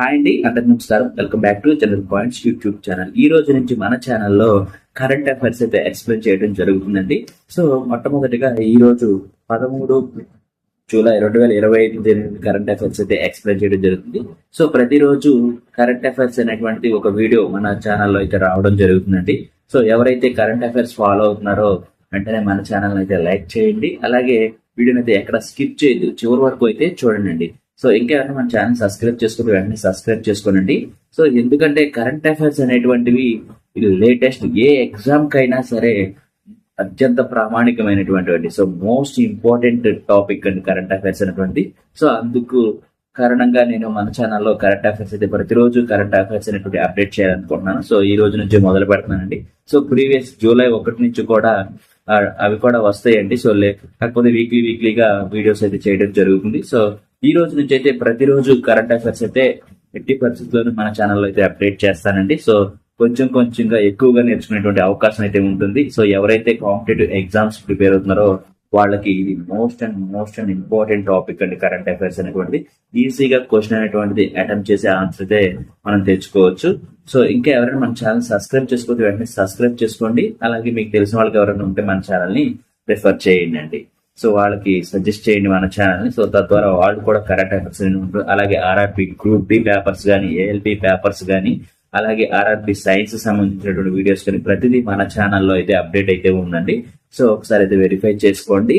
Hi అండి అందరికి నమస్కారం. Welcome back to General Points YouTube channel ఈ రోజు నుంచి మన ఛానల్లో కరెంట్ అఫైర్స్ అయితే ఎక్స్ప్లెయిన్ చేయడం జరుగుతుందండి. సో మొట్టమొదటిగా ఈ రోజు పదమూడు జూలై రెండు వేల ఇరవై ఐదు కరెంట్ అఫైర్స్ అయితే ఎక్స్ప్లెయిన్ చేయడం జరుగుతుంది. సో ప్రతిరోజు కరెంట్ అఫైర్స్ అనేటువంటి ఒక వీడియో మన ఛానల్లో అయితే రావడం జరుగుతుందండి. సో ఎవరైతే కరెంట్ అఫైర్స్ ఫాలో అవుతున్నారో వెంటనే మన ఛానల్ అయితే లైక్ చేయండి. అలాగే వీడియోని అయితే ఎక్కడ స్కిప్ చేయదు చివరి వరకు అయితే చూడండి. సో ఇంకేమైనా మన ఛానల్ సబ్స్క్రైబ్ చేసుకుని వెంటనే సబ్స్క్రైబ్ చేసుకోనండి. సో ఎందుకంటే కరెంట్ అఫైర్స్ అనేటువంటివి ఇది లేటెస్ట్ ఏ ఎగ్జామ్కైనా సరే అత్యంత ప్రామాణికమైనటువంటి సో మోస్ట్ ఇంపార్టెంట్ టాపిక్ అండి కరెంట్ అఫైర్స్ అనేటువంటి సో అందుకు కారణంగా నేను మన ఛానల్లో కరెంట్ అఫైర్స్ అయితే ప్రతిరోజు కరెంట్ అఫైర్స్ అనేటువంటి అప్డేట్ చేయాలనుకుంటున్నాను. సో ఈ రోజు నుంచి మొదలు పెడుతున్నానండి. సో ప్రీవియస్ జూలై ఒకటి నుంచి కూడా అవి కూడా వస్తాయండి. సో లే కాకపోతే వీక్లీ వీక్లీగా వీడియోస్ అయితే చేయడం జరుగుతుంది. సో ఈ రోజు నుంచి అయితే ప్రతిరోజు కరెంట్ అఫైర్స్ అయితే ఎట్టి పరిస్థితుల్లోనూ మన ఛానల్లో అయితే అప్డేట్ చేస్తానండి. సో కొంచెం కొంచెంగా ఎక్కువగా నేర్చుకునేటువంటి అవకాశం అయితే ఉంటుంది. సో ఎవరైతే కాంపిటేటివ్ ఎగ్జామ్స్ ప్రిపేర్ అవుతున్నారో వాళ్ళకి ఇది most and most and important topic అండి కరెంట్ అఫైర్స్ అనేటువంటిది. ఈజీగా క్వశ్చన్ అనేటువంటిది అటెంప్ట్ చేసే ఆన్సర్ అయితే మనం తెచ్చుకోవచ్చు. సో ఇంకా ఎవరైనా మన ఛానల్ సబ్స్క్రైబ్ చేసుకోవచ్చు వెంటనే సబ్స్క్రైబ్ చేసుకోండి. అలాగే మీకు తెలిసిన వాళ్ళకి ఎవరైనా ఉంటే మన ఛానల్ని రిఫర్ చేయండి అండి. సో వాళ్ళకి సజెస్ట్ చేయండి మన ఛానల్ సో తద్వారా వాళ్ళు కూడా కరెంట్ అఫైర్స్ అలాగే ఆర్ఆర్పి గ్రూప్ బి పేపర్స్ కానీ ఏఎల్బి పేపర్స్ కానీ అలాగే ఆర్ఆర్బి సైన్స్ సంబంధించినటువంటి వీడియోస్ కానీ ప్రతిదీ మన ఛానల్లో అయితే అప్డేట్ అయితే ఉందండి. సో ఒకసారి అయితే వెరిఫై చేసుకోండి.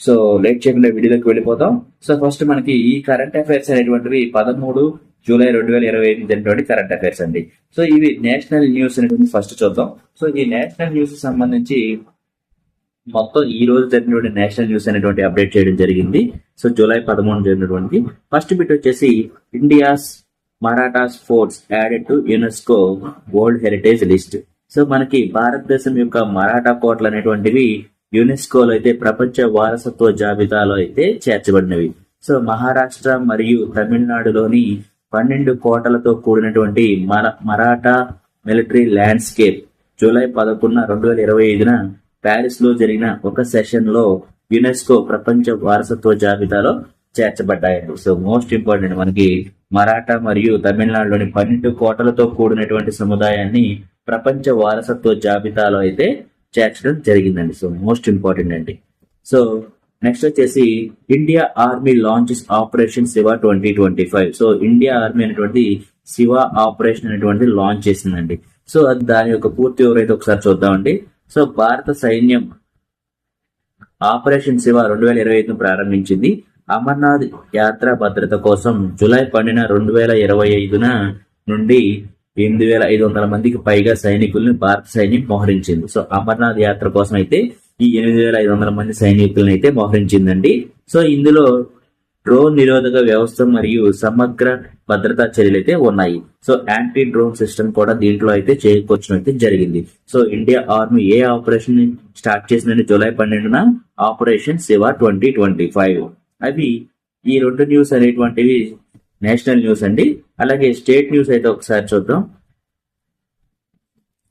సో లేట్ చేయకుండా వీడియోలోకి వెళ్ళిపోతాం. సో ఫస్ట్ మనకి ఈ కరెంట్ అఫైర్స్ అనేటువంటివి పదమూడు జూలై రెండు వేల ఇరవై ఎనిమిది కరెంట్ అఫైర్స్ అండి. సో ఇవి నేషనల్ న్యూస్ అనేటువంటి ఫస్ట్ చూద్దాం. సో ఈ నేషనల్ న్యూస్ సంబంధించి మొత్తం ఈ రోజు జరిగినటువంటి నేషనల్ న్యూస్ అనేటువంటి అప్డేట్ చేయడం జరిగింది. సో జూలై పదమూడు జరిగినటువంటి ఫస్ట్ బిట్ వచ్చేసి India's Marathas forts added to UNESCO world heritage list. So మనకి భారతదేశం యొక్క మరాఠా కోటలు అనేటువంటివి యునెస్కోలో అయితే ప్రపంచ వారసత్వ జాబితాలో అయితే చేర్చబడినవి. సో మహారాష్ట్ర మరియు తమిళనాడులోని పన్నెండు కోటలతో కూడినటువంటి మరాఠా మిలిటరీ ల్యాండ్స్కేప్ జూలై పదకొండున రెండు వేల ఇరవై ఐదున ప్యారిస్లో జరిగిన ఒక సెషన్లో యునెస్కో ప్రపంచ వారసత్వ జాబితాలో చేర్చబడ్డాయండి. సో మోస్ట్ ఇంపార్టెంట్ మనకి మరాఠా మరియు తమిళనాడులోని పన్నెండు కోటలతో కూడినటువంటి సముదాయాన్ని ప్రపంచ వారసత్వ జాబితాలో అయితే చేర్చడం జరిగిందండి. సో మోస్ట్ ఇంపార్టెంట్ అండి. సో నెక్స్ట్ వచ్చేసి India army launches operation Shiva twenty twenty five. So India army అనేటువంటి శివ ఆపరేషన్ అనేటువంటి లాంచ్ చేసిందండి. సో అది దాని యొక్క పూర్తి వివరైతే ఒకసారి చూద్దామండి. సో భారత సైన్యం ఆపరేషన్ శివ రెండు వేల ఇరవై ఐదును ప్రారంభించింది. అమర్నాథ్ యాత్ర భద్రత కోసం జూలై పన్నెండున రెండు వేల ఇరవై ఐదున నుండి ఎనిమిది వేల ఐదు వందల మందికి పైగా సైనికుల్ని భారత సైన్యం మోహరించింది. సో అమర్నాథ్ యాత్ర కోసం అయితే ఈ ఎనిమిది వేల ఐదు వందల మంది సైనికులను అయితే మోహరించిందండి. సో ఇందులో డ్రోన్ నిరోధక వ్యవస్థ మరియు సమగ్ర భద్రతా చర్యలు అయితే ఉన్నాయి. సో యాంటీ డ్రోన్ సిస్టమ్ కూడా దీంట్లో అయితే చేకూర్చడం అయితే జరిగింది. సో ఇండియా ఆర్మీ ఏ ఆపరేషన్ స్టార్ట్ చేసిందంటే జూలై పన్నెండున operation Shiva twenty twenty five. అవి ఈ రెండు న్యూస్ అనేటువంటివి నేషనల్ న్యూస్ అండి. అలాగే స్టేట్ న్యూస్ అయితే ఒకసారి చూద్దాం.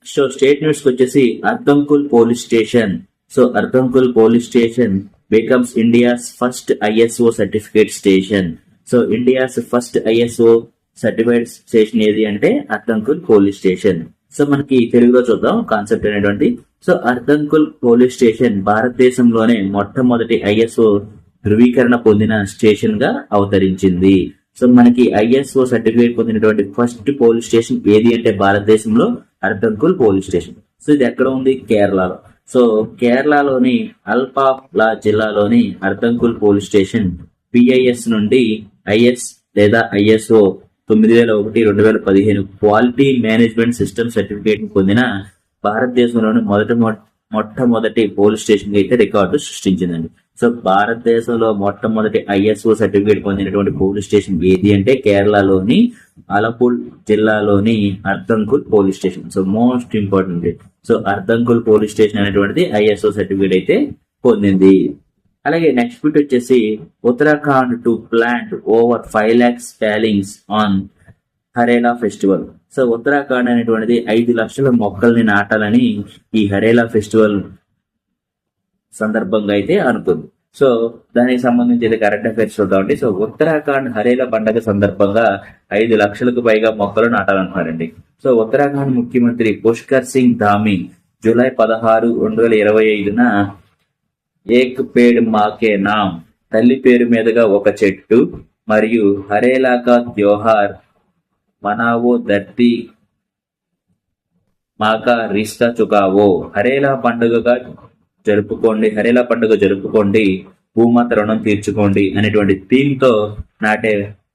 సో స్టేట్ న్యూస్కి వచ్చేసి Arthunkal police station. So Arthunkal police station becomes India's first ISO certificate station so India's first ISO certified station ఏది అంటే అర్ధంకుల్ పోలీస్ స్టేషన్ సో మనకి తెలుగులో చూద్దాం కాన్సెప్ట్ అనేటువంటి సో అర్ధంకుల్ పోలీస్ స్టేషన్ భారతదేశంలోనే మొట్టమొదటి ఐఎస్ఓ ధృవీకరణ పొందిన స్టేషన్గా అవతరించింది. సో మనకి ఐఎస్ఓ సర్టిఫికేట్ పొందినటువంటి ఫస్ట్ పోలీస్ స్టేషన్ ఏది అంటే భారతదేశంలో అర్ధంకుల్ పోలీస్ స్టేషన్ సో ఇది ఎక్కడ ఉంది? కేరళలో. సో కేరళలోని అల్పాప్లా జిల్లాలోని అర్థంకుల్ పోలీస్ స్టేషన్ పిఐఎస్ నుండి ఐఎస్ లేదా ఐఎస్ఓ తొమ్మిది వేల ఒకటి రెండు వేల పదిహేను క్వాలిటీ మేనేజ్మెంట్ సిస్టమ్ సర్టిఫికేట్ పొందిన భారతదేశంలోని మొదటి మొ- మొట్టమొదటి పోలీస్ స్టేషన్ అయితే రికార్డు సృష్టించిందండి. సో భారతదేశంలో మొట్టమొదటి ఐఎస్ఓ సర్టిఫికేట్ పొందినటువంటి పోలీస్ స్టేషన్ ఏది అంటే కేరళలోని అలపూర్ జిల్లాలోని Arthunkal police station. So most important so Arthunkal police station అనేటువంటిది ఐఎస్ఓ సర్టిఫికేట్ అయితే పొందింది. అలాగే నెక్స్ట్ బిట్ వచ్చేసి Uttarakhand to plant over five lakhs saplings on Harela festival so Uttarakhand అనేటువంటిది ఐదు లక్షల మొక్కల్ని నాటాలని ఈ హరేలా ఫెస్టివల్ సందర్భంగా అయితే అనుకుంది. సో దానికి సంబంధించి కరెంట్ అఫైర్స్ చూద్దామండి. సో ఉత్తరాఖండ్ హరేల పండగ సందర్భంగా ఐదు లక్షలకు పైగా మొక్కలు నాటాలనుకున్నారండి. సో ఉత్తరాఖండ్ ముఖ్యమంత్రి పుష్కర్ సింగ్ ధామి జూలై పదహారు రెండు వేల ఇరవై ఐదున ఏక్ పేడ్ మాకే నామ్ తల్లి పేరు మీదుగా ఒక చెట్టు మరియు హరేలాకా త్యోహార్ మనావో దర్తి మాకా రిస్కా చుకావో హరేలా పండుగగా జరుపుకోండి. హరేలా పండుగ జరుపుకోండి. భూమాత రుణం తీర్చుకోండి అనేటువంటి థీమ్తో నాటే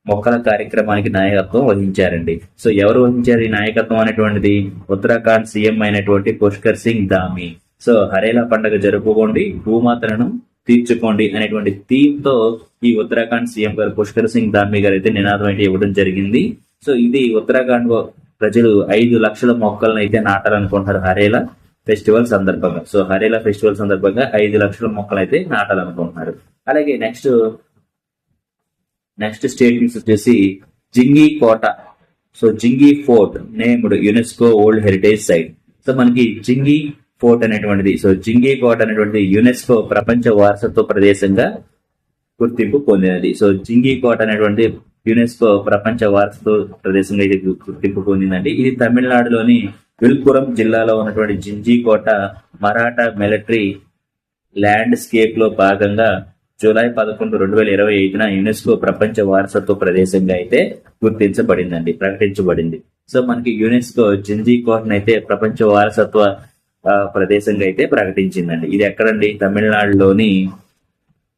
మొక్కల కార్యక్రమానికి నాయకత్వం వహించారండి. సో ఎవరు వహించారు ఈ నాయకత్వం అనేటువంటిది? ఉత్తరాఖండ్ సీఎం అయినటువంటి పుష్కర్ సింగ్ ధామి. సో హరేలా పండుగ జరుపుకోండి. భూమాతలను తీర్చుకోండి అనేటువంటి థీమ్తో ఈ ఉత్తరాఖండ్ సీఎం గారు పుష్కర్ సింగ్ ధామి గారు అయితే నినాదం అయితే ఇవ్వడం జరిగింది. సో ఇది ఉత్తరాఖండ్ ప్రజలు ఐదు లక్షల మొక్కలను అయితే నాటాలనుకుంటున్నారు హరేలా. ఫెస్టివల్ సందర్భంగా. సో హరేలా ఫెస్టివల్ సందర్భంగా ఐదు లక్షల మొక్కలు అయితే నాటాలనుకుంటున్నారు. అలాగే నెక్స్ట్ నెక్స్ట్ స్టేట్మెంట్స్ వచ్చేసి జింగి కోట. So Gingee fort named UNESCO world heritage site. So మనకి జింగి ఫోర్ట్ అనేటువంటిది సో జింగి కోట అనేటువంటిది యునెస్కో ప్రపంచ వారసత్వ ప్రదేశంగా గుర్తింపు పొందినది. సో జింగి కోట అనేటువంటి యునెస్కో ప్రపంచ వారసత్వ ప్రదేశంగా ఇది గుర్తింపు పొందిందండి. ఇది తమిళనాడులోని విల్పురం జిల్లాలో ఉన్నటువంటి జింజీ కోట మరాఠా మిలిటరీ ల్యాండ్స్కేప్లో భాగంగా జూలై పదకొండు రెండు వేల ఇరవై ఐదున యునెస్కో ప్రపంచ వారసత్వ ప్రదేశంగా అయితే గుర్తించబడిందండి ప్రకటించబడింది. సో మనకి యునెస్కో జింజీ కోటను అయితే ప్రపంచ వారసత్వ ప్రదేశంగా అయితే ప్రకటించిందండి. ఇది ఎక్కడండి? తమిళనాడులోని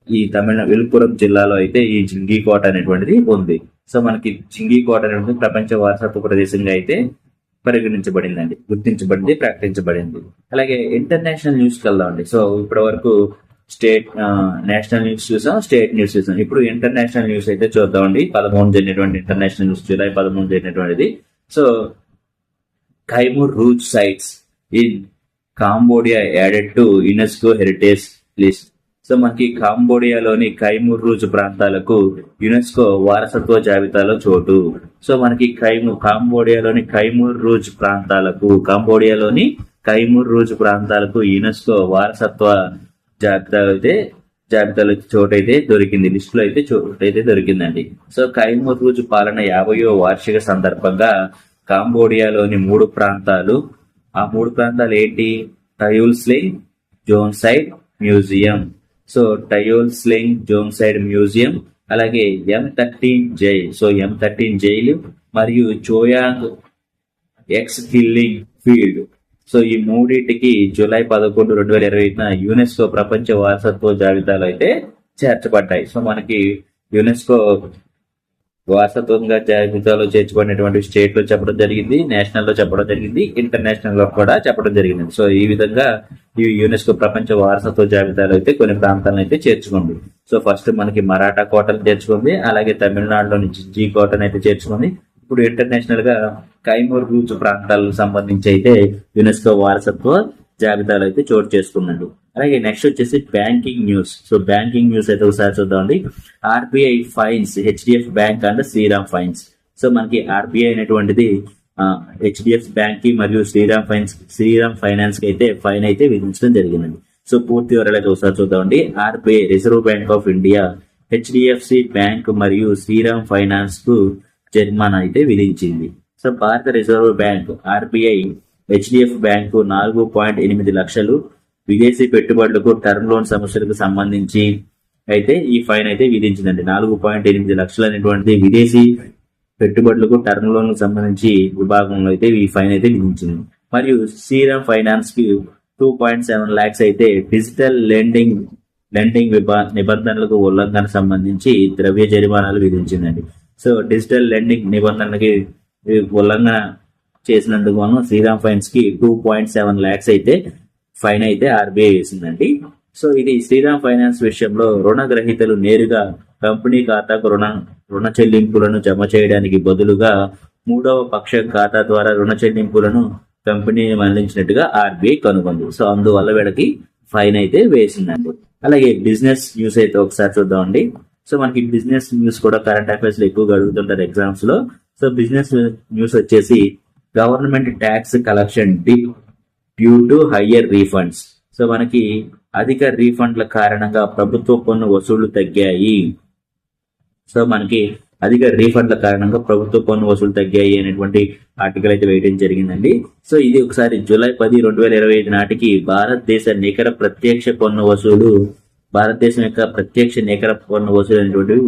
ఈ తమిళ విల్పురం జిల్లాలో అయితే ఈ జింగి కోట అనేటువంటిది ఉంది. సో మనకి జింగి కోట అనేటువంటి ప్రపంచ వారసత్వ ప్రదేశంగా అయితే పరిగణించబడిందండి గుర్తించబడింది ప్రకటించబడింది. అలాగే ఇంటర్నేషనల్ న్యూస్కి వెళ్దామండి సో ఇప్పటి వరకు స్టేట్ నేషనల్ న్యూస్ చూసాం స్టేట్ న్యూస్ చూసాం. ఇప్పుడు ఇంటర్నేషనల్ న్యూస్ అయితే చూద్దామండి పదమూడు జరిగినటువంటి ఇంటర్నేషనల్ న్యూస్ జూలై పదమూడు జరిగినటువంటిది. So Khmer Rouge sites in Cambodia added to UNESCO heritage list so మనకి కాంబోడియాలోని కైమూర్ రూజ్ ప్రాంతాలకు యునెస్కో వారసత్వ జాబితాలో చోటు. సో మనకి కైము కాంబోడియాలోని కైమూర్ రూజ్ ప్రాంతాలకు కాంబోడియాలోని కైమూర్ రూజ్ ప్రాంతాలకు యునెస్కో వారసత్వ జాబితా అయితే జాబితాలో చోటు అయితే దొరికింది. లిస్ట్లో అయితే చోటు అయితే దొరికిందండి. సో కైమూర్ రూజ్ పాలన యాభయో వార్షిక సందర్భంగా కాంబోడియాలోని మూడు ప్రాంతాలు. ఆ మూడు ప్రాంతాలు ఏంటి? Tuol Sleng genocide museum. So Tuol Sleng genocide museum అలాగే M thirteen jail so M thirteen jail మరియు Choeung Ek killing field so ఈ మూడింటికి జూలై పదకొండు రెండు వేల ఇరవై ఐదున యునెస్కో ప్రపంచ వారసత్వ జాబితాలో అయితే చేర్చబడ్డాయి. సో మనకి యునెస్కో వారసత్వంగా జాబితాలో చేర్చుకునేటువంటి స్టేట్లో చెప్పడం జరిగింది నేషనల్లో చెప్పడం జరిగింది ఇంటర్నేషనల్లో కూడా చెప్పడం జరిగింది. సో ఈ విధంగా ఈ యునెస్కో ప్రపంచ వారసత్వ జాబితాలో అయితే కొన్ని ప్రాంతాలను అయితే చేర్చుకుంది. సో ఫస్ట్ మనకి మరాఠా కోటను చేర్చుకుంది అలాగే తమిళనాడులో నుంచి జీ కోటను అయితే చేర్చుకుంది. ఇప్పుడు ఇంటర్నేషనల్గా కైమూర్ రూజ్ ప్రాంతాలకు సంబంధించి అయితే యునెస్కో వారసత్వ జాబితాలో అయితే చోటు చేసుకున్నాడు. అలాగే నెక్స్ట్ వచ్చేసి banking news. So banking news అయితే ఒకసారి చూద్దామండి. RBI fines HDFC bank and Shriram finance. So మనకి ఆర్బీఐ అనేటువంటిది హెచ్డిఎఫ్ బ్యాంక్కి మరియు శ్రీరామ్ ఫైన్స్ శ్రీరామ్ ఫైనాన్స్కి అయితే ఫైన్ అయితే విధించడం జరిగిందండి. సో పూర్తి వివరాలు అయితే ఒకసారి చూద్దామండి. RBI Reserve Bank of India HDFC bank మరియు శ్రీరామ్ ఫైనాన్స్కు జరిమానా అయితే విధించింది. సో భారత Reserve Bank RBI HDFC bank నాలుగు పాయింట్ ఎనిమిది లక్షలు విదేశీ పెట్టుబడులకు టర్మ్ లోన్ సమస్యలకు సంబంధించి అయితే ఈ ఫైన్ అయితే విధించిందండి. నాలుగు పాయింట్ ఎనిమిది లక్షలు అనేటువంటి విదేశీ పెట్టుబడులకు టర్మ్ లోన్ సంబంధించి విభాగంలో అయితే ఈ ఫైన్ అయితే విధించింది. మరియు శ్రీరామ్ ఫైనాన్స్కి టూ పాయింట్ సెవెన్ లాక్స్ అయితే డిజిటల్ లెండింగ్ లెండింగ్ విభా నిబంధనలకు ఉల్లంఘన సంబంధించి ద్రవ్య జరిమానాలు విధించిందండి. సో డిజిటల్ లెండింగ్ నిబంధనలకి ఉల్లంఘన చేసినందుకు మనం శ్రీరామ్ ఫైన్స్కి టూ పాయింట్ సెవెన్ లాక్స్ అయితే ఫైన్ అయితే ఆర్బీఐ వేసిందండి. సో ఇది శ్రీరామ్ ఫైనాన్స్ విషయంలో రుణగ్రహీతలు నేరుగా కంపెనీ ఖాతాకు రుణ రుణ చెల్లింపులను జమ చేయడానికి బదులుగా మూడవ పక్ష ఖాతా ద్వారా రుణ చెల్లింపులను కంపెనీ మరణించినట్టుగా ఆర్బీఐ కనుగొంది. సో అందువల్ల వీళ్ళకి ఫైన్ అయితే వేసిందండి. అలాగే బిజినెస్ న్యూస్ అయితే ఒకసారి చూద్దామండి. సో మనకి బిజినెస్ న్యూస్ కూడా కరెంట్ అఫైర్స్లో ఎక్కువగా అడుగుతుంటారు ఎగ్జామ్స్లో. సో బిజినెస్ న్యూస్ వచ్చేసి government tax collection dip due to higher refunds so so మనకి అధిక రీఫండ్ల కారణంగా ప్రభుత్వ పన్ను వసూళ్ళు తగ్గాయి. సో మనకి అధిక రీఫండ్ల కారణంగా ప్రభుత్వ పన్ను వసూలు తగ్గాయి అనేటువంటి ఆర్టికల్ అయితే వేయడం జరిగిందండి. సో ఇది ఒకసారి జూలై పది రెండు వేల ఇరవై ఐదు నాటికి భారతదేశ నికర ప్రత్యక్ష పన్ను వసూలు భారతదేశం యొక్క ప్రత్యక్ష నికర పన్ను వసూలు అనేటువంటివి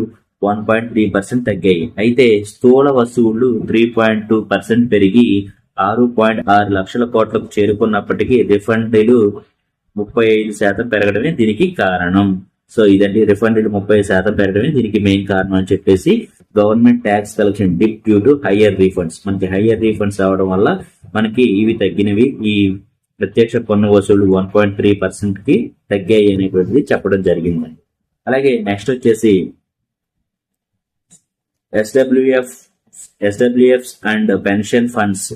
వన్ పాయింట్ త్రీ పర్సెంట్ తగ్గాయి. అయితే స్థూల వసూళ్ళు త్రీ పాయింట్ టూ పర్సెంట్ పెరిగి ఆరు పాయింట్ ఆరు లక్షల కోట్లకు చేరుకున్నప్పటికీ రిఫండ్లు ముప్పై ఐదు శాతం పెరగడమే దీనికి కారణం. సో ఇదండి రిఫండెడ్ ముప్పై శాతం పెరగడమే దీనికి మెయిన్ కారణం అని చెప్పేసి government tax collection dip due to higher refunds. మనకి హయ్యర్ రీఫండ్స్ అవడం వల్ల మనకి ఇవి తగ్గినవి. ఈ ప్రత్యక్ష పన్ను వసూలు వన్ పాయింట్ త్రీ పర్సెంట్కి తగ్గాయి అనేటువంటిది చెప్పడం జరిగిందండి. అలాగే నెక్స్ట్ వచ్చేసి SWF SWFs and pension funds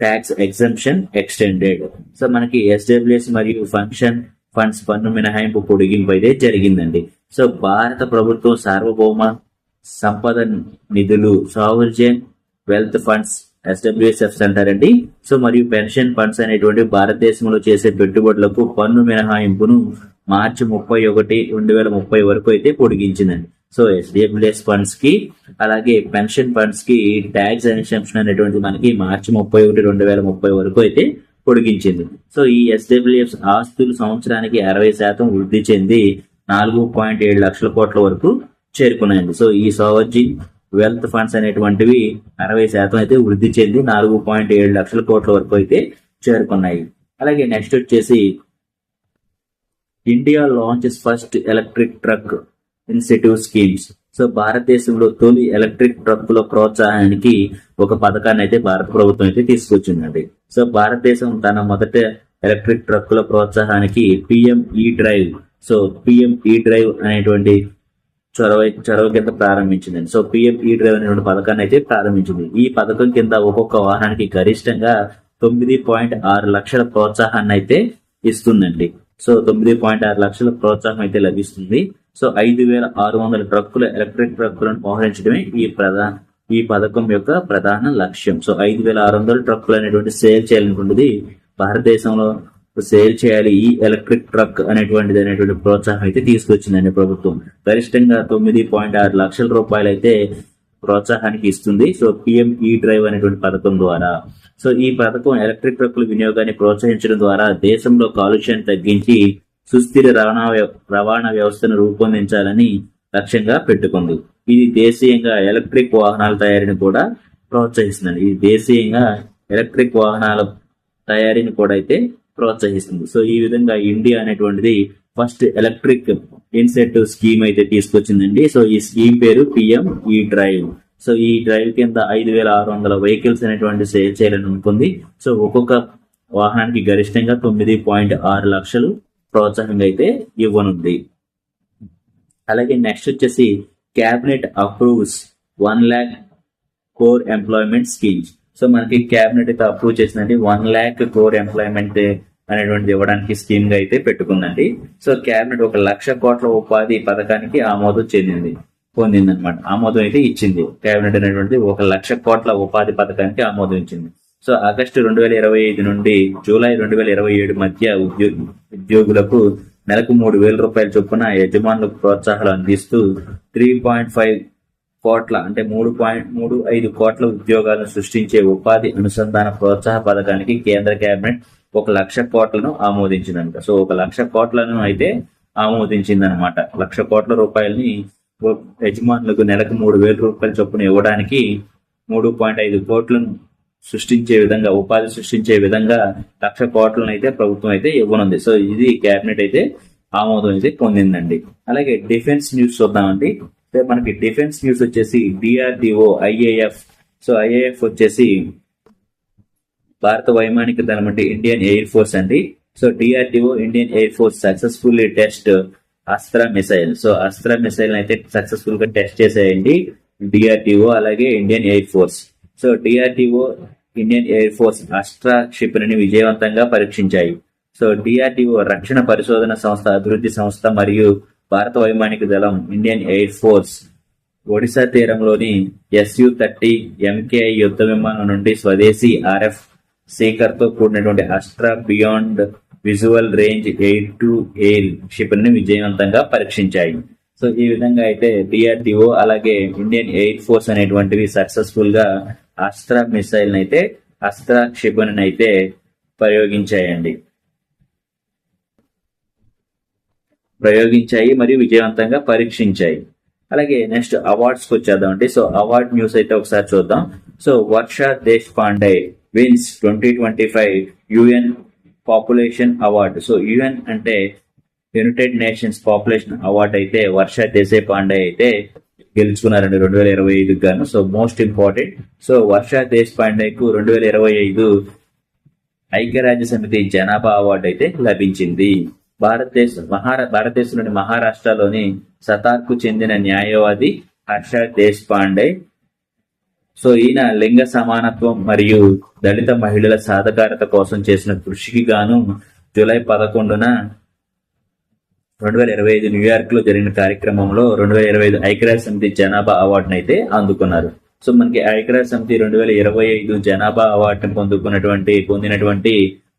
tax exemption extended so మనకి ఎస్డబ్ల్యూఎస్ మరియు ఫంక్షన్ ఫండ్స్ పన్ను మినహాయింపు పొడిగింపు అయితే జరిగిందండి. సో భారత ప్రభుత్వం సార్వభౌమ సంపద నిధులు సావర్జన్ వెల్త్ ఫండ్స్ ఎస్డబ్ల్యూఎస్ఎఫ్స్ అంటారండి సో మరియు పెన్షన్ ఫండ్స్ అనేటువంటి భారతదేశంలో చేసే పెట్టుబడులకు పన్ను మినహాయింపును మార్చి ముప్పై ఒకటి రెండు వేల ముప్పై వరకు అయితే పొడిగించిందండి. సో ఎస్డిఎంఎస్ ఫండ్స్కి అలాగే పెన్షన్ ఫండ్స్కి ట్యాక్స్ ఎగ్జంప్షన్ అనేటువంటి మనకి మార్చి ముప్పై ఒకటి రెండు వేల ముప్పై వరకు అయితే పొడిగించింది. సో ఈ ఎస్డబ్ల్యూఎఫ్ ఆస్తులు సంవత్సరానికి అరవై శాతం వృద్ధి చెంది నాలుగు పాయింట్ ఏడు లక్షల కోట్ల వరకు చేరుకున్నాయండి. సో ఈ సోవర్జీ వెల్త్ ఫండ్స్ అనేటువంటివి అరవై శాతం అయితే వృద్ధి చెంది నాలుగు పాయింట్ ఏడు లక్షల కోట్ల వరకు అయితే చేరుకున్నాయి. అలాగే నెక్స్ట్ వచ్చేసి India launches first electric truck incentive schemes. So భారతదేశంలో తొలి ఎలక్ట్రిక్ ట్రక్కుల ప్రోత్సాహానికి ఒక పథకాన్ని అయితే భారత ప్రభుత్వం అయితే తీసుకొచ్చిందండి. సో భారతదేశం తన మొదట ఎలక్ట్రిక్ ట్రక్కుల ప్రోత్సాహానికి PM E drive so PM E drive అనేటువంటి చొరవ చొరవ కింద ప్రారంభించిందండి. సో పిఎం ఈ డ్రైవ్ అనేటువంటి పథకాన్ని అయితే ప్రారంభించింది. ఈ పథకం కింద ఒక్కొక్క వాహనానికి గరిష్టంగా తొమ్మిది పాయింట్ ఆరు లక్షల ప్రోత్సాహాన్ని అయితే ఇస్తుందండి. సో తొమ్మిది పాయింట్ ఆరు లక్షల ప్రోత్సాహం అయితే లభిస్తుంది. సో ఐదు వేల ఆరు వందల ట్రక్కుల ఎలక్ట్రిక్ ట్రక్కులను మోహరించడమే ఈ ప్రధాన ఈ పథకం యొక్క ప్రధాన లక్ష్యం. సో ఐదు వేల ఆరు వందల ట్రక్కులు అనేటువంటి సేల్ చేయాలనుకుంటుంది భారతదేశంలో సేల్ చేయాలి ఈ ఎలక్ట్రిక్ ట్రక్ అనేటువంటిది అనేటువంటి ప్రోత్సాహం అయితే తీసుకొచ్చిందండి ప్రభుత్వం. గరిష్టంగా తొమ్మిది పాయింట్ ఆరు లక్షల రూపాయలు అయితే ప్రోత్సాహానికి ఇస్తుంది. సో పిఎం ఈ డ్రైవ్ అనేటువంటి పథకం ద్వారా. సో ఈ పథకం ఎలక్ట్రిక్ ట్రక్కుల వినియోగాన్ని ప్రోత్సహించడం ద్వారా దేశంలో కాలుష్యాన్ని తగ్గించి సుస్థిర రవాణా రవాణా వ్యవస్థను రూపొందించాలని లక్ష్యంగా పెట్టుకుంది. ఇది దేశీయంగా ఎలక్ట్రిక్ వాహనాల తయారీని కూడా ప్రోత్సహిస్తుంది ఇది దేశీయంగా ఎలక్ట్రిక్ వాహనాల తయారీని కూడా అయితే ప్రోత్సహిస్తుంది. సో ఈ విధంగా ఇండియా అనేటువంటిది ఫస్ట్ ఎలక్ట్రిక్ ఇన్సెంటివ్ స్కీమ్ అయితే తీసుకొచ్చిందండి. సో ఈ స్కీమ్ పేరు పిఎం ఈ డ్రైవ్. సో ఈ డ్రైవ్ కింద ఐదు వేల ఆరు వందల వెహికల్స్ అనేటువంటి సేల్ చేయాలని ఉంటుంది సో ఒక్కొక్క వాహనానికి గరిష్టంగా తొమ్మిది పాయింట్ ఆరు లక్షలు ప్రోత్సాహంగా అయితే ఇవ్వనుంది. అలాగే నెక్స్ట్ వచ్చేసి cabinet approves one lakh crore employment schemes. So మనకి క్యాబినెట్ అయితే అప్రూవ్ చేసిందండి. వన్ ల్యాక్ కోర్ ఎంప్లాయ్మెంట్ అనేటువంటిది ఇవ్వడానికి స్కీమ్గా అయితే పెట్టుకుందండి. సో క్యాబినెట్ ఒక లక్ష కోట్ల ఉపాధి పథకానికి ఆమోదం చెందింది పొందింది అనమాట ఆమోదం అయితే ఇచ్చింది. క్యాబినెట్ అనేటువంటిది ఒక లక్ష కోట్ల ఉపాధి పథకానికి ఆమోదం ఇచ్చింది. సో ఆగస్టు రెండు వేల ఇరవై ఐదు నుండి జూలై రెండు వేల ఇరవై ఏడు మధ్య ఉద్యోగులకు నెలకు మూడు వేల రూపాయల చొప్పున యజమానులకు ప్రోత్సాహాలు అందిస్తూ త్రీ పాయింట్ ఫైవ్ కోట్ల అంటే మూడు పాయింట్ మూడు ఐదు కోట్ల ఉద్యోగాలను సృష్టించే ఉపాధి అనుసంధాన ప్రోత్సాహ పథకానికి కేంద్ర కేబినెట్ ఒక లక్ష కోట్లను ఆమోదించిందనమాట. సో ఒక లక్ష కోట్లను అయితే ఆమోదించిందనమాట. లక్ష కోట్ల రూపాయలని యజమానులకు నెలకు మూడు వేల రూపాయల చొప్పున ఇవ్వడానికి మూడు పాయింట్ ఐదు కోట్లను సృష్టించే విధంగా ఉపాధి సృష్టించే విధంగా లక్ష కోట్లను అయితే ప్రభుత్వం అయితే ఇవ్వనుంది. సో ఇది కేబినెట్ అయితే ఆమోదం అయితే పొందిందండి. అలాగే డిఫెన్స్ న్యూస్ చూద్దామండి. మనకి డిఫెన్స్ న్యూస్ వచ్చేసి డిఆర్డిఓ ఐఏఎఫ్. సో ఐఏఎఫ్ వచ్చేసి భారత వైమానిక దళం అంటే ఇండియన్ ఎయిర్ ఫోర్స్ అండి. So DRDO Indian Air Force successfully test Astra missile. So Astra missile అయితే సక్సెస్ఫుల్గా టెస్ట్ చేసేయండి డిఆర్డిఓ అలాగే Indian Air Force. So DRDO Indian Air Force Astra క్షిపణిని విజయవంతంగా పరీక్షించాయి. సో డిఆర్డిఓ రక్షణ పరిశోధన సంస్థ అభివృద్ధి సంస్థ మరియు భారత వైమానిక దళం ఇండియన్ ఎయిర్ ఫోర్స్ ఒడిశా తీరంలోని ఎస్యు థర్టీ ఎంకే యుద్ధ విమానం నుండి స్వదేశీ ఆర్ఎఫ్ సీకర్తో కూడినటువంటి Astra beyond visual range air to air క్షిపణిని విజయవంతంగా పరీక్షించాయి. సో ఈ విధంగా అయితే డిఆర్డిఓ అలాగే ఇండియన్ ఎయిర్ ఫోర్స్ అనేటువంటివి సక్సెస్ఫుల్గా అస్త్ర మిసైల్ అయితే అస్త్ర క్షిపణినైతే ప్రయోగించాయండి. ప్రయోగించాయి మరియు విజయవంతంగా పరీక్షించాయి. అలాగే నెక్స్ట్ అవార్డ్స్కి వచ్చేద్దామండి. సో అవార్డ్ న్యూస్ అయితే ఒకసారి చూద్దాం. So Varsha Deshpande wins twenty twenty five UN population award. So UN అంటే యునైటెడ్ నేషన్స్ పాపులేషన్ అవార్డు అయితే వర్ష దేశే పాండే అయితే గెలుచుకున్నారండి రెండు వేల ఇరవై ఐదు గాను. So most important so Varsha దేశ్ పాండేకు రెండు వేల ఇరవై ఐదు ఐక్యరాజ్య సమితి జనాభా అవార్డు అయితే లభించింది. భారతదేశ మహారా భారతదేశంలోని మహారాష్ట్రలోని సతార్కు చెందిన న్యాయవాది హర్ష దేశ్ పాండే సో ఈయన లింగ సమానత్వం మరియు దళిత మహిళల సాధకారత కోసం చేసిన కృషికి గాను జూలై పదకొండున రెండు వేల ఇరవై ఐదు న్యూయార్క్లో జరిగిన కార్యక్రమంలో రెండు వేల ఇరవై ఐదు ఐక్యరాజ్య సమితి జనాభా అవార్డును అయితే అందుకున్నారు. సో మనకి ఐక్యరాజ్య సమితి రెండు వేల ఇరవై ఐదు జనాభా అవార్డును పొందుకున్నటువంటి పొందినటువంటి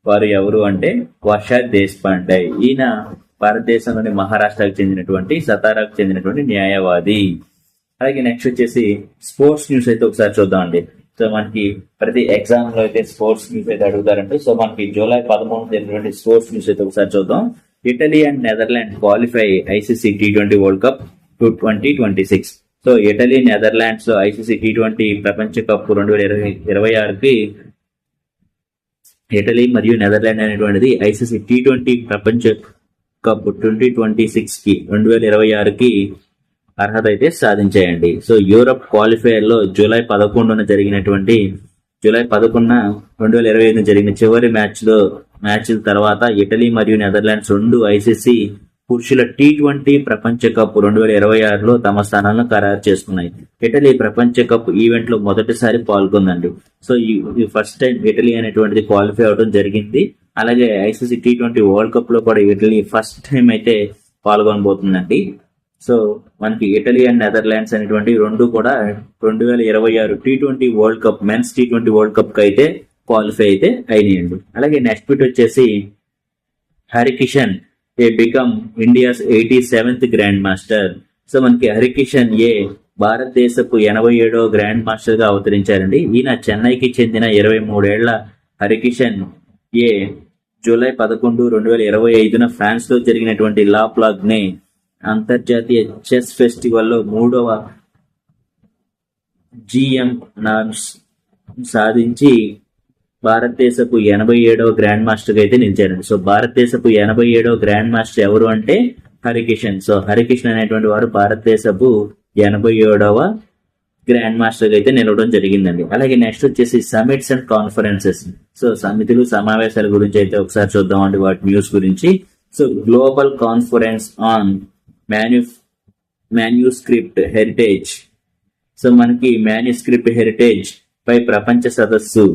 వారు ఎవరు అంటే వర్ష దేశపాండే. ఈయన భారతదేశంలోని మహారాష్ట్రకు చెందినటువంటి సతారాకు చెందినటువంటి న్యాయవాది. అలాగే నెక్స్ట్ వచ్చేసి స్పోర్ట్స్ న్యూస్ అయితే ఒకసారి చూద్దామండి. సో మనకి ప్రతి ఎగ్జామ్లో అయితే స్పోర్ట్స్ న్యూస్ అయితే అడుగుతారంటే సో మనకి జూలై పదమూడు జరిగినటువంటి స్పోర్ట్స్ న్యూస్ అయితే ఒకసారి చూద్దాం. Italy and Netherland qualify ICC T twenty world cup two twenty twenty six so Italy Netherlands ICC T twenty ప్రపంచ కప్ రెండు వేల ఇరవై ఇరవై ఆరుకి ఇటలీ మరియు నెదర్లాండ్ అనేటువంటిది ఐసీసీ టీ ట్వంటీ ప్రపంచ కప్ ట్వంటీ ట్వంటీ సిక్స్కి రెండు వేల ఇరవై ఆరుకి అర్హత అయితే సాధించాయండి. సో యూరప్ క్వాలిఫైయర్లో జూలై పదకొండున జరిగినటువంటి జూలై పదకొండున రెండు వేల ఇరవై ఐదున జరిగిన చివరి మ్యాచ్లో మ్యాచ్ తర్వాత ఇటలీ మరియు నెదర్లాండ్స్ రెండు ఐసీసీ పురుషుల టీ ట్వంటీ ప్రపంచ కప్ రెండు వేల ఇరవై ఆరులో తమ స్థానాలను ఖరారు చేసుకున్నాయి ఇటలీ ప్రపంచ కప్ ఈవెంట్లో మొదటిసారి పాల్గొందండి. సో ఈ ఫస్ట్ టైం ఇటలీ అనేటువంటిది క్వాలిఫై అవడం జరిగింది. అలాగే ఐసీసీ టీ ట్వంటీ వరల్డ్ కప్లో కూడా ఇటలీ ఫస్ట్ టైం అయితే పాల్గొనబోతుందండి. సో మనకి ఇటలీ అండ్ నెదర్లాండ్స్ అనేటువంటి రెండు కూడా రెండు వేల ఇరవై ఆరు T twenty world cup men's T twenty world కప్కి అయితే క్వాలిఫై అయితే అయినాయండి. అలాగే నెక్స్ట్ బిట్ వచ్చేసి Harikishan A become India's eighty seventh grand master so మనకి హరికిషన్ ఏ భారతదేశపు ఎనభై ఏడో గ్రాండ్ మాస్టర్గా అవతరించారండి. ఈయన చెన్నైకి చెందిన ఇరవై మూడేళ్ళ హరికిషన్ ఏ జూలై పదకొండు రెండు వేల ఇరవై ఐదున ఫ్రాన్స్లో జరిగినటువంటి లా ప్లాగ్ని అంతర్జాతీయ చెస్ ఫెస్టివల్లో మూడవ జిఎం నామ్స్ సాధించి భారతదేశపు ఎనభై ఏడవ గ్రాండ్ మాస్టర్ అయితే నిలిచారండి సో భారతదేశపు ఎనభై ఏడవ గ్రాండ్ మాస్టర్ ఎవరు అంటే హరికిషన్. సో హరికిషన్ అనేటువంటి వారు భారతదేశపు ఎనభై ఏడవ గ్రాండ్ మాస్టర్ అయితే నిలవడం జరిగిందండి. అలాగే నెక్స్ట్ వచ్చేసి సమిట్స్ అండ్ కాన్ఫరెన్సెస్ సో సమితులు సమావేశాల గురించి అయితే ఒకసారి చూద్దామండి వాటి న్యూస్ గురించి. So global conference on manu manuscript heritage so మనకి మాన్యూస్క్రిప్ట్ హెరిటేజ్ పై ప్రపంచ సదస్సు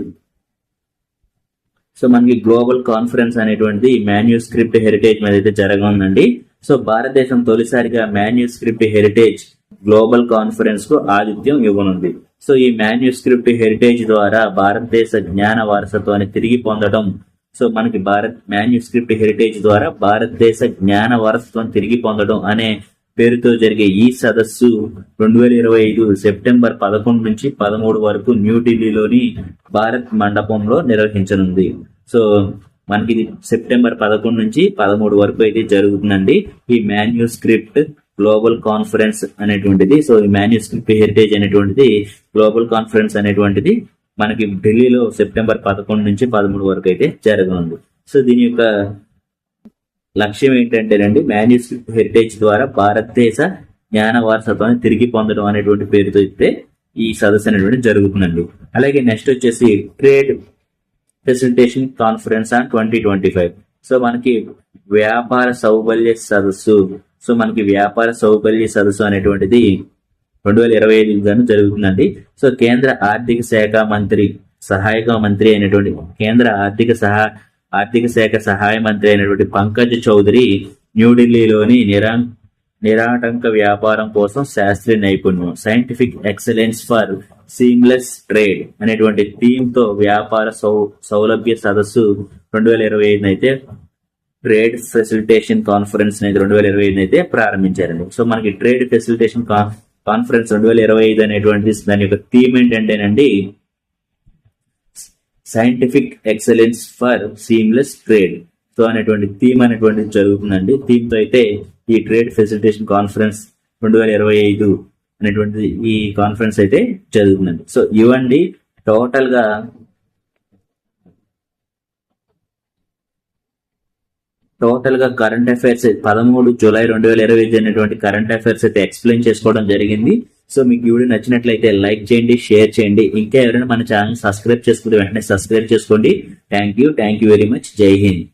సో మనకి గ్లోబల్ కాన్ఫరెన్స్ అనేటువంటిది మాన్యుస్క్రిప్ట్ హెరిటేజ్ మీద అయితే జరగనుందండి. సో భారతదేశం తొలిసారిగా మాన్యుస్క్రిప్ట్ హెరిటేజ్ గ్లోబల్ కాన్ఫరెన్స్కు ఆతిథ్యం ఇవ్వనుంది. సో ఈ మాన్యుస్క్రిప్ట్ హెరిటేజ్ ద్వారా భారతదేశ జ్ఞాన వారసత్వాన్ని తిరిగి పొందడం సో మనకి భారత్ మాన్యుస్క్రిప్ట్ హెరిటేజ్ ద్వారా భారతదేశ జ్ఞాన వారసత్వం తిరిగి పొందడం అనే పేరుతో జరిగే ఈ సదస్సు రెండు వేల ఇరవై ఐదు సెప్టెంబర్ పదకొండు నుంచి పదమూడు వరకు న్యూఢిల్లీలోని భారత్ మండపంలో నిర్వహించనుంది. సో మనకి ఇది సెప్టెంబర్ పదకొండు నుంచి పదమూడు వరకు అయితే జరుగుతుందండి. ఈ మాన్యూస్క్రిప్ట్ గ్లోబల్ కాన్ఫరెన్స్ అనేటువంటిది సో ఈ మాన్యూస్క్రిప్ట్ హెరిటేజ్ అనేటువంటిది గ్లోబల్ కాన్ఫరెన్స్ అనేటువంటిది మనకి ఢిల్లీలో సెప్టెంబర్ పదకొండు నుంచి పదమూడు వరకు అయితే జరగనుంది. సో దీని యొక్క లక్ష్యం ఏంటంటేనండి మాన్యుస్క్రిప్ట్ హెరిటేజ్ ద్వారా భారతదేశ జ్ఞాన వారసత్వాన్ని తిరిగి పొందడం అనేటువంటి పేరుతో అయితే ఈ సదస్సు అనేటువంటి జరుగుతుందండి. అలాగే నెక్స్ట్ వచ్చేసి trade facilitation conference on twenty twenty five so మనకి వ్యాపార సౌబల్య సదస్సు సో మనకి వ్యాపార సౌబల్య సదస్సు అనేటువంటిది రెండు వేల ఇరవై ఐదు గాను జరుగుతుందండి. సో కేంద్ర ఆర్థిక శాఖ మంత్రి సహాయక మంత్రి అయినటువంటి కేంద్ర ఆర్థిక సహా ఆర్థిక శాఖ సహాయ మంత్రి అయినటువంటి పంకజ్ చౌదరి న్యూఢిల్లీలోని నిరా నిరాటంక వ్యాపారం కోసం శాస్త్రీయ నైపుణ్యం scientific excellence for seamless trade అనేటువంటి థీమ్తో వ్యాపార సౌ సౌలభ్య సదస్సు రెండు వేల ఇరవై ఐదు అయితే ట్రేడ్ ఫెసిలిటేషన్ కాన్ఫరెన్స్ అనేది రెండు వేల ఇరవై ఐదు అయితే ప్రారంభించారండి. సో మనకి ట్రేడ్ ఫెసిలిటేషన్ కాన్ఫరెన్స్ రెండు వేల ఇరవై ఐదు అనేటువంటి దాని యొక్క థీమ్ ఏంటంటేనండి scientific excellence for seamless trade so అనేటువంటి థీమ్ అనేటువంటిది జరుగుతుందండి. థీమ్తో అయితే ఈ ట్రేడ్ ఫెసిలిటేషన్ కాన్ఫరెన్స్ రెండు వేల ఇరవై ఐదు అనేటువంటిది ఈ కాన్ఫరెన్స్ అయితే జరుగుతుందండి. సో ఇవ్వండి టోటల్గా టోటల్గా కరెంట్ అఫైర్స్ పదమూడు జూలై రెండు వేల ఇరవై ఐదు అనేటువంటి కరెంట్ అఫైర్స్ అయితే ఎక్స్ప్లెయిన్ చేసుకోవడం జరిగింది. సో మీకు వీడియో నచ్చినట్లయితే లైక్ చేయండి షేర్ చేయండి. ఇంకా ఎవరైనా మన ఛానల్ సబ్స్క్రైబ్ చేసుకుంటే వెంటనే సబ్స్క్రైబ్ చేసుకోండి. Thank you thank you very much జై హింద్